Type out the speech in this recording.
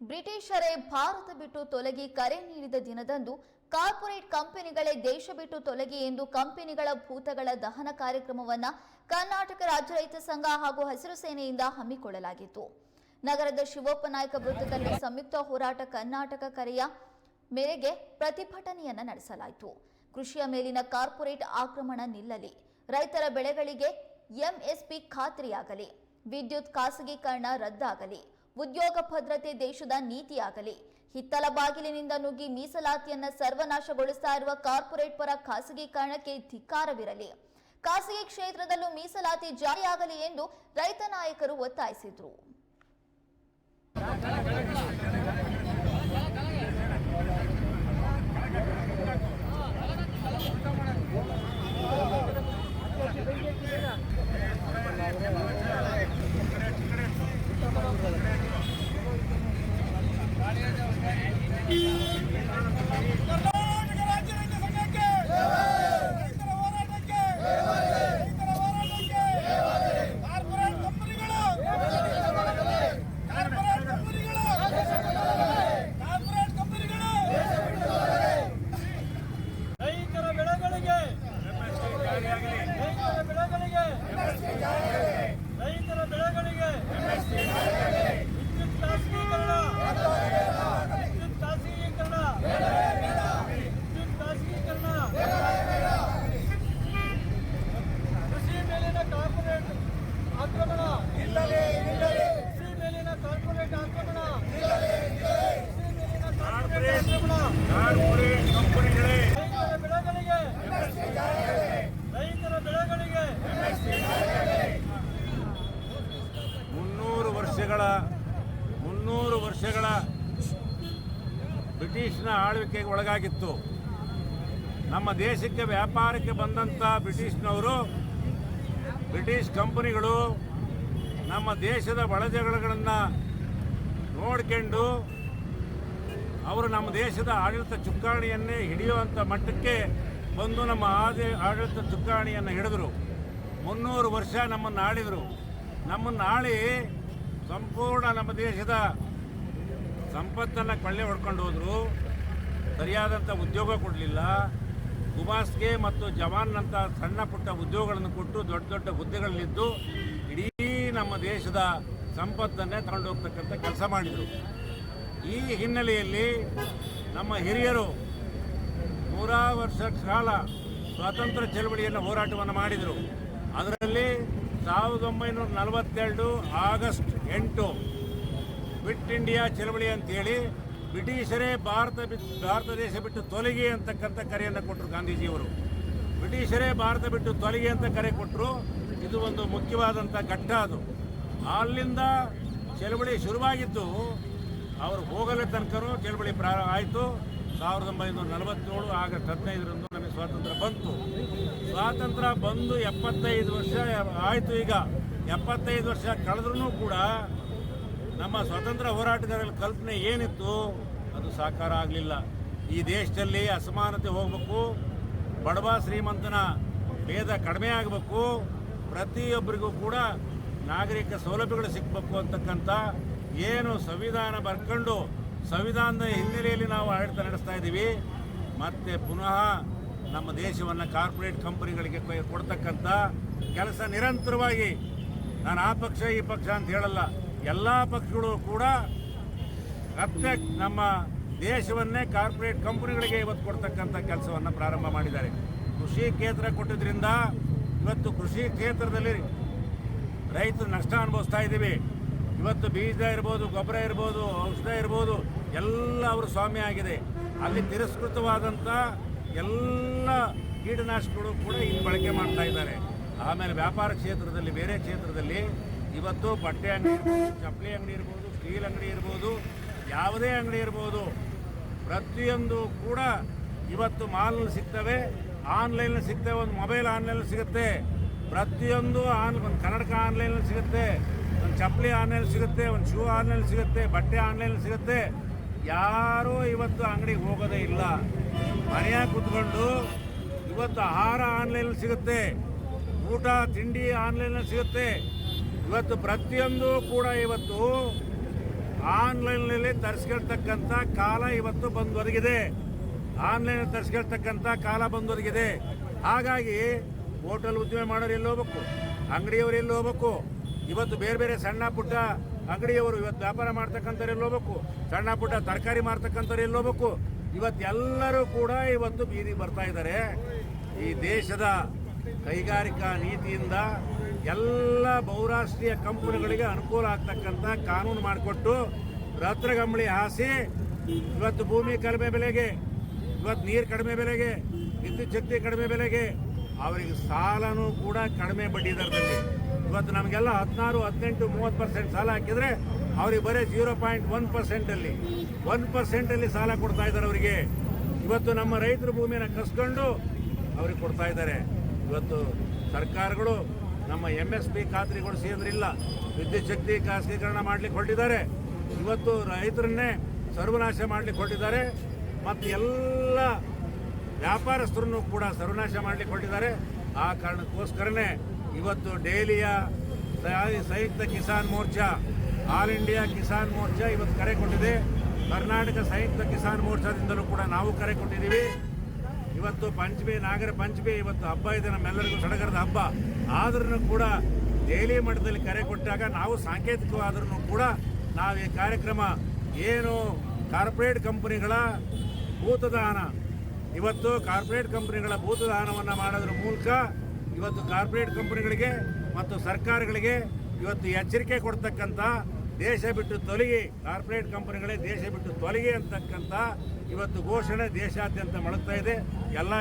ಬ್ರಿಟಿಷರೇ ಭಾರತ ಬಿಟ್ಟು ತೊಲಗಿ ಕರೆ ನೀಡಿದ ದಿನದಂದು ಕಾರ್ಪೊರೇಟ್ ಕಂಪನಿಗಳೇ ದೇಶ ಬಿಟ್ಟು ತೊಲಗಿ ಎಂದು ಕಂಪನಿಗಳ ಭೂತಗಳ ದಹನ ಕಾರ್ಯಕ್ರಮವನ್ನ ಕರ್ನಾಟಕ ರಾಜ್ಯ ರೈತ ಸಂಘ ಹಾಗೂ ಹಸಿರು ಸೇನೆಯಿಂದ ಹಮ್ಮಿಕೊಳ್ಳಲಾಗಿತ್ತು. ನಗರದ ಶಿವಪ್ಪ ನಾಯಕ ವೃತ್ತದಲ್ಲಿ ಸಂಯುಕ್ತ ಹೋರಾಟ ಕರ್ನಾಟಕ ಕರೆಯ ಮೇರೆಗೆ ಪ್ರತಿಭಟನೆಯನ್ನ ನಡೆಸಲಾಯಿತು. ಕೃಷಿಯ ಮೇಲಿನ ಕಾರ್ಪೊರೇಟ್ ಆಕ್ರಮಣ ನಿಲ್ಲಲಿ. ರೈತರ ಬೆಳೆಗಳಿಗೆ ಎಂಎಸ್ಪಿ ಖಾತ್ರಿಯಾಗಲಿ. ವಿದ್ಯುತ್ ಖಾಸಗೀಕರಣ ರದ್ದಾಗಲಿ. ಉದ್ಯೋಗ ಭದ್ರತೆ ದೇಶದ ನೀತಿಯಾಗಲಿ. ಹಿತ್ತಲ ಬಾಗಿಲಿನಿಂದ ನುಗ್ಗಿ ಮೀಸಲಾತಿಯನ್ನ ಸರ್ವನಾಶಗೊಳಿಸ್ತಾ ಇರುವ ಕಾರ್ಪೊರೇಟ್ ಪರ ಖಾಸಗೀಕರಣಕ್ಕೆ ಧಿಕ್ಕಾರವಿರಲಿ. ಖಾಸಗಿ ಕ್ಷೇತ್ರದಲ್ಲೂ ಮೀಸಲಾತಿ ಜಾರಿಯಾಗಲಿ ಎಂದು ರೈತ ನಾಯಕರು ಒತ್ತಾಯಿಸಿದರು ಕರ್ನಾಟಕ ರಾಜ್ಯ ರೈತ ಸಂಘಕ್ಕೆ ರೈತರ ಹೋರಾಟಕ್ಕೆ ರೈತರ ಹೋರಾಟಕ್ಕೆ ಕಾರ್ಪೊರೇಟ್ ಕಂಪನಿಗಳು ಕಾರ್ಪೊರೇಟ್ ಕಂಪನಿಗಳು ಕಾರ್ಪೊರೇಟ್ ಕಂಪನಿಗಳು ರೈತರ ಬೆಳೆಗಳಿಗೆ ರೈತರ ಬೆಳೆಗಳಿಗೆ ರೈತರ ಬೆಳೆಗಳಿಗೆ ವಿದ್ಯುತ್ ಖಾಸಗೀಕರಣ ವಿದ್ಯುತ್ ಖಾಸಗೀಕರಣ ವಿದ್ಯುತ್ ಖಾಸಗೀಕರಣ ಕೃಷಿ ಮೇಲಿನ ಕಾರ್ಪೊರೇಟ್ ಆಕ್ರಮಣ ಕೃಷಿ ಮೇಲಿನ ಕಾರ್ಪೊರೇಟ್ ಆಕ್ರಮಣ ಕೃಷಿ ಮೇಲಿನ ಕಾರ್ಪೊರೇಟ್ ಆಕ್ರಮಣ ಕಾರ್ಪೊರೇಟ್ ಕಂಪನಿಗಳೇ ರೈತರ ಬೆಳೆಗಳಿಗೆ ರೈತರ ಬೆಳೆಗಳಿಗೆ ಮುನ್ನೂರು ವರ್ಷಗಳ, ಮುನ್ನೂರು ವರ್ಷಗಳ ಬ್ರಿಟಿಷ್ನ ಆಳ್ವಿಕೆಗೆ ಒಳಗಾಗಿತ್ತು. ನಮ್ಮ ದೇಶಕ್ಕೆ, ವ್ಯಾಪಾರಕ್ಕೆ ಬಂದಂಥ ಬ್ರಿಟಿಷ್ನವರು, ಬ್ರಿಟಿಷ್ ಕಂಪನಿಗಳು ನಮ್ಮ ದೇಶದ ಒಳಜಗಳಗಳನ್ನು ನೋಡ್ಕೊಂಡು ಅವರು ನಮ್ಮ ದೇಶದ ಆಡಳಿತ ಚುಕ್ಕಾಣಿಯನ್ನೇ ಹಿಡಿಯುವಂಥ ಮಟ್ಟಕ್ಕೆ ಬಂದು ನಮ್ಮ ಆದಿ, ಆಡಳಿತ ಚುಕ್ಕಾಣಿಯನ್ನು ಹಿಡಿದರು. ಮುನ್ನೂರು ವರ್ಷ ನಮ್ಮನ್ನು ಆಳಿದರು ನಮ್ಮನ್ನು ಆಳಿ ಸಂಪೂರ್ಣ ನಮ್ಮ ದೇಶದ ಸಂಪತ್ತನ್ನು ಕೊಳ್ಳೆ ಹೊಡ್ಕೊಂಡು ಹೋದರು. ಸರಿಯಾದಂಥ ಉದ್ಯೋಗ ಕೊಡಲಿಲ್ಲ. ಗುಮಾಸ್ಗೆ ಮತ್ತು ಜವಾನ್ನಂಥ ಸಣ್ಣ ಪುಟ್ಟ ಉದ್ಯೋಗಗಳನ್ನು ಕೊಟ್ಟು ದೊಡ್ಡ ದೊಡ್ಡ ಹುದ್ದೆಗಳಲ್ಲಿದ್ದು ಇಡೀ ನಮ್ಮ ದೇಶದ ಸಂಪತ್ತನ್ನೇ ತಗೊಂಡು ಹೋಗ್ತಕ್ಕಂಥ ಕೆಲಸ ಮಾಡಿದರು. ಈ ಹಿನ್ನೆಲೆಯಲ್ಲಿ ನಮ್ಮ ಹಿರಿಯರು ನೂರ ವರ್ಷ ಕಾಲ ಸ್ವಾತಂತ್ರ್ಯ ಚಳವಳಿಯನ್ನು ಹೋರಾಟವನ್ನು ಮಾಡಿದರು. ಸಾವಿರದ ಒಂಬೈನೂರ ನಲವತ್ತೆರಡು ಆಗಸ್ಟ್ ಎಂಟು ಬಿಟ್ ಇಂಡಿಯಾ ಚಳವಳಿ ಅಂತೇಳಿ ಬ್ರಿಟಿಷರೇ ಭಾರತ ಬಿಟ್ಟು ಭಾರತ ದೇಶ ಬಿಟ್ಟು ತೊಲಗಿ ಅಂತಕ್ಕಂಥ ಕರೆಯನ್ನು ಕೊಟ್ಟರು ಗಾಂಧೀಜಿಯವರು. ಬ್ರಿಟಿಷರೇ ಭಾರತ ಬಿಟ್ಟು ತೊಲಗಿ ಅಂತ ಕರೆ ಕೊಟ್ಟರು ಇದು ಒಂದು ಮುಖ್ಯವಾದಂಥ ಘಟ್ಟ ಅದು. ಅಲ್ಲಿಂದ ಚಳವಳಿ ಶುರುವಾಗಿದ್ದು ಅವರು ಹೋಗಲೇ ತನಕರು ಚಳವಳಿ ಪ್ರಾರಂಭ ಆಯಿತು. ಸಾವಿರದ ಒಂಬೈನೂರ ನಲವತ್ತೇಳು ಆಗಸ್ಟ್ ಹದಿನೈದರಂದು ಸ್ವಾತಂತ್ರ್ಯ ಬಂತು. ಸ್ವಾತಂತ್ರ್ಯ ಬಂದು ಎಪ್ಪತ್ತೈದು ವರ್ಷ ಆಯಿತು ಈಗ. ಎಪ್ಪತ್ತೈದು ವರ್ಷ ಕಳೆದ್ರೂ ಕೂಡ ನಮ್ಮ ಸ್ವಾತಂತ್ರ್ಯ ಹೋರಾಟಗಾರರ ಕಲ್ಪನೆ ಏನಿತ್ತು, ಅದು ಸಾಕಾರ ಆಗಲಿಲ್ಲ. ಈ ದೇಶದಲ್ಲಿ ಅಸಮಾನತೆ ಹೋಗಬೇಕು, ಬಡವ ಶ್ರೀಮಂತನ ಭೇದ ಕಡಿಮೆ ಆಗಬೇಕು, ಪ್ರತಿಯೊಬ್ಬರಿಗೂ ಕೂಡ ನಾಗರಿಕ ಸೌಲಭ್ಯಗಳು ಸಿಗಬೇಕು ಅಂತಕ್ಕಂಥ ಏನು ಸಂವಿಧಾನ ಬರ್ಕೊಂಡು, ಸಂವಿಧಾನದ ಹಿನ್ನೆಲೆಯಲ್ಲಿ ನಾವು ಆಡಳಿತ ನಡೆಸ್ತಾ ಇದ್ದೀವಿ. ಮತ್ತೆ ಪುನಃ ನಮ್ಮ ದೇಶವನ್ನು ಕಾರ್ಪೊರೇಟ್ ಕಂಪನಿಗಳಿಗೆ ಕೊಡ್ತಕ್ಕಂಥ ಕೆಲಸ ನಿರಂತರವಾಗಿ. ನಾನು ಆ ಪಕ್ಷ, ಈ ಪಕ್ಷ ಅಂತ ಹೇಳಲ್ಲ. ಎಲ್ಲ ಪಕ್ಷಗಳು ಕೂಡ ಮತ್ತೆ ನಮ್ಮ ದೇಶವನ್ನೇ ಕಾರ್ಪೊರೇಟ್ ಕಂಪನಿಗಳಿಗೆ ಇವತ್ತು ಕೊಡ್ತಕ್ಕಂಥ ಕೆಲಸವನ್ನು ಪ್ರಾರಂಭ ಮಾಡಿದ್ದಾರೆ. ಕೃಷಿ ಕ್ಷೇತ್ರ ಕೊಟ್ಟಿದ್ದರಿಂದ ಇವತ್ತು ಕೃಷಿ ಕ್ಷೇತ್ರದಲ್ಲಿ ರೈತರು ನಷ್ಟ ಅನುಭವಿಸ್ತಾ ಇದ್ದೀವಿ. ಇವತ್ತು ಬೀಜ ಇರ್ಬೋದು, ಗೊಬ್ಬರ ಇರ್ಬೋದು, ಔಷಧ ಇರ್ಬೋದು, ಎಲ್ಲ ಅವರು ಸ್ವಾಮಿ ಆಗಿದೆ. ಅಲ್ಲಿ ತಿರಸ್ಕೃತವಾದಂಥ ಎಲ್ಲ ಕೀಟನಾಶಕಗಳು ಕೂಡ ಇಲ್ಲಿ ಬಳಕೆ ಮಾಡ್ತಾ ಇದ್ದಾರೆ. ಆಮೇಲೆ ವ್ಯಾಪಾರ ಕ್ಷೇತ್ರದಲ್ಲಿ, ಬೇರೆ ಕ್ಷೇತ್ರದಲ್ಲಿ ಇವತ್ತು ಬಟ್ಟೆ ಅಂಗಡಿ ಇರ್ಬೋದು, ಚಪ್ಪಲಿ ಅಂಗಡಿ ಇರ್ಬೋದು, ಸ್ಟೀಲ್ ಅಂಗಡಿ ಇರ್ಬೋದು, ಯಾವುದೇ ಅಂಗಡಿ ಇರ್ಬೋದು, ಪ್ರತಿಯೊಂದು ಕೂಡ ಇವತ್ತು ಮಾಲ್ನಲ್ಲಿ ಸಿಗ್ತವೆ. ಆನ್ಲೈನ್ ಸಿಗ್ತವೆ, ಒಂದು ಮೊಬೈಲ್ ಆನ್ಲೈನ್ ಸಿಗುತ್ತೆ. ಪ್ರತಿಯೊಂದು ಆನ್, ಒಂದು ಕನ್ನಡಕ ಆನ್ಲೈನ್ ಸಿಗುತ್ತೆ, ಒಂದು ಚಪ್ಪಲಿ ಆನ್ಲೈನ್ ಸಿಗುತ್ತೆ, ಒಂದು ಶೂ ಆನ್ಲೈನ್ ಸಿಗುತ್ತೆ, ಬಟ್ಟೆ ಆನ್ಲೈನ್ ಸಿಗುತ್ತೆ. ಯಾರೂ ಇವತ್ತು ಅಂಗಡಿಗೆ ಹೋಗೋದೇ ಇಲ್ಲ. ಮನೆಯಾಗ ಕೂತ್ಕೊಂಡು ಇವತ್ತು ಆಹಾರ ಆನ್ಲೈನ್ ಸಿಗುತ್ತೆ, ಊಟ, ತಿಂಡಿ ಆನ್ಲೈನ್ ಸಿಗುತ್ತೆ. ಇವತ್ತು ಪ್ರತಿಯೊಂದು ಕೂಡ ಇವತ್ತು ಆನ್ಲೈನ್ನಲ್ಲಿ ತರಿಸ್ಕೊಳ್ತಕ್ಕಂಥ ಕಾಲ ಇವತ್ತು ಬಂದೊದಗಿದೆ ಆನ್ಲೈನ್ ತರಿಸ್ಕೊಳ್ತಕ್ಕಂಥ ಕಾಲ ಬಂದೊದಗಿದೆ ಹಾಗಾಗಿ ಹೋಟೆಲ್ ಉದ್ದಿಮೆ ಮಾಡೋರು ಎಲ್ಲಿ ಹೋಗ್ಬೇಕು? ಅಂಗಡಿಯವರು ಎಲ್ಲಿ ಹೋಗ್ಬೇಕು? ಇವತ್ತು ಬೇರೆ ಬೇರೆ ಸಣ್ಣ ಪುಟ್ಟ ಅಂಗಡಿಯವರು ಇವತ್ತು ವ್ಯಾಪಾರ ಮಾಡ್ತಕ್ಕಂಥವ್ರು ಎಲ್ಲಿ ಹೋಗ್ಬೇಕು? ಸಣ್ಣ ಪುಟ್ಟ ತರಕಾರಿ ಮಾರ್ತಕ್ಕಂಥವ್ರು ಎಲ್ಲಿ ಹೋಗ್ಬೇಕು? ಇವತ್ತು ಎಲ್ಲರೂ ಕೂಡ ಇವತ್ತು ಬೀದಿ ಬರ್ತಾ ಇದ್ದಾರೆ. ಈ ದೇಶದ ಕೈಗಾರಿಕಾ ನೀತಿಯಿಂದ ಎಲ್ಲ ಬಹುರಾಷ್ಟ್ರೀಯ ಕಂಪನಿಗಳಿಗೆ ಅನುಕೂಲ ಆಗ್ತಕ್ಕಂಥ ಕಾನೂನು ಮಾಡಿಕೊಟ್ಟು ರತ್ರಗಂಬಳಿ ಹಾಸಿ, ಇವತ್ತು ಭೂಮಿ ಕಡಿಮೆ ಬೆಲೆಗೆ, ಇವತ್ತು ನೀರು ಕಡಿಮೆ ಬೆಲೆಗೆ, ವಿದ್ಯುತ್ ಶಕ್ತಿ ಕಡಿಮೆ ಬೆಲೆಗೆ ಅವರಿಗೆ ಸಾಲನೂ ಕೂಡ ಕಡಿಮೆ ಬಡ್ಡಿ ದರದಲ್ಲಿ. ಇವತ್ತು ನಮಗೆಲ್ಲ ಹದಿನಾರು, ಹದಿನೆಂಟು, ಮೂವತ್ತು ಪರ್ಸೆಂಟ್ ಸಾಲ ಹಾಕಿದ್ರೆ ಅವ್ರಿಗೆ ಬರೀ ಜೀರೋ ಪಾಯಿಂಟ್ ಒನ್ ಪರ್ಸೆಂಟಲ್ಲಿ ಒನ್ ಪರ್ಸೆಂಟಲ್ಲಿ ಸಾಲ ಕೊಡ್ತಾ ಇದ್ದಾರೆ ಅವರಿಗೆ. ಇವತ್ತು ನಮ್ಮ ರೈತರ ಭೂಮಿಯನ್ನು ಕಸ್ಕೊಂಡು ಅವ್ರಿಗೆ ಕೊಡ್ತಾ ಇದ್ದಾರೆ. ಇವತ್ತು ಸರ್ಕಾರಗಳು ನಮ್ಮ ಎಂ ಎಸ್ ಪಿ ಖಾತ್ರಿಗೊಳಿಸಿ ಅಂದ್ರಿಲ್ಲ ವಿದ್ಯುತ್ ಶಕ್ತಿ ಖಾಸಗೀಕರಣ ಮಾಡಲಿಕ್ಕೆ ಹೊರಟಿದ್ದಾರೆ. ಇವತ್ತು ರೈತರನ್ನೇ ಸರ್ವನಾಶ ಮಾಡಲಿಕ್ಕೆ ಹೊರಟಿದ್ದಾರೆ. ಮತ್ತು ಎಲ್ಲ ವ್ಯಾಪಾರಸ್ಥರನ್ನು ಕೂಡ ಸರ್ವನಾಶ ಮಾಡಲಿಕ್ಕೆ ಹೊರಟಿದ್ದಾರೆ. ಆ ಕಾರಣಕ್ಕೋಸ್ಕರನೇ ಇವತ್ತು ಡೇಲಿಯ ಸಂಯುಕ್ತ ಕಿಸಾನ್ ಮೋರ್ಚಾ ಆಲ್ ಇಂಡಿಯಾ ಕಿಸಾನ್ ಮೋರ್ಚಾ ಇವತ್ತು ಕರೆ ಕೊಟ್ಟಿದೆ. ಕರ್ನಾಟಕ ಸಂಯುಕ್ತ ಕಿಸಾನ್ ಮೋರ್ಚಾದಿಂದಲೂ ಕೂಡ ನಾವು ಕರೆ ಕೊಟ್ಟಿದ್ದೀವಿ. ಇವತ್ತು ಪಂಚಮಿ, ನಾಗರ ಪಂಚಮಿ, ಇವತ್ತು ಹಬ್ಬ ಇದೆ. ನಮ್ಮೆಲ್ಲರಿಗೂ ಸಡಗರದ ಹಬ್ಬ. ಆದ್ರೂ ಕೂಡ ದೆಹಲಿ ಮಟ್ಟದಲ್ಲಿ ಕರೆ ಕೊಟ್ಟಾಗ ನಾವು ಸಾಂಕೇತಿಕವಾದ್ರೂ ಕೂಡ ನಾವು ಈ ಕಾರ್ಯಕ್ರಮ ಏನು ಕಾರ್ಪೊರೇಟ್ ಕಂಪನಿಗಳ ಭೂತದಾನ. ಇವತ್ತು ಕಾರ್ಪೊರೇಟ್ ಕಂಪನಿಗಳ ಭೂತದಾನವನ್ನು ಮಾಡೋದ್ರ ಮೂಲಕ ಇವತ್ತು ಕಾರ್ಪೊರೇಟ್ ಕಂಪನಿಗಳಿಗೆ ಮತ್ತು ಸರ್ಕಾರಗಳಿಗೆ ಇವತ್ತು ಎಚ್ಚರಿಕೆ ಕೊಡ್ತಕ್ಕಂಥ ದೇಶ ಬಿಟ್ಟು ತೊಲಗಿ, ಕಾರ್ಪೊರೇಟ್ ಕಂಪನಿಗಳೇ ದೇಶ ಬಿಟ್ಟು ತೊಲಗಿ ಅಂತಕ್ಕಂಥ ಇವತ್ತು ಘೋಷಣೆ ದೇಶಾದ್ಯಂತ ಮಾಡುತ್ತಾ ಇದೆ. ಎಲ್ಲ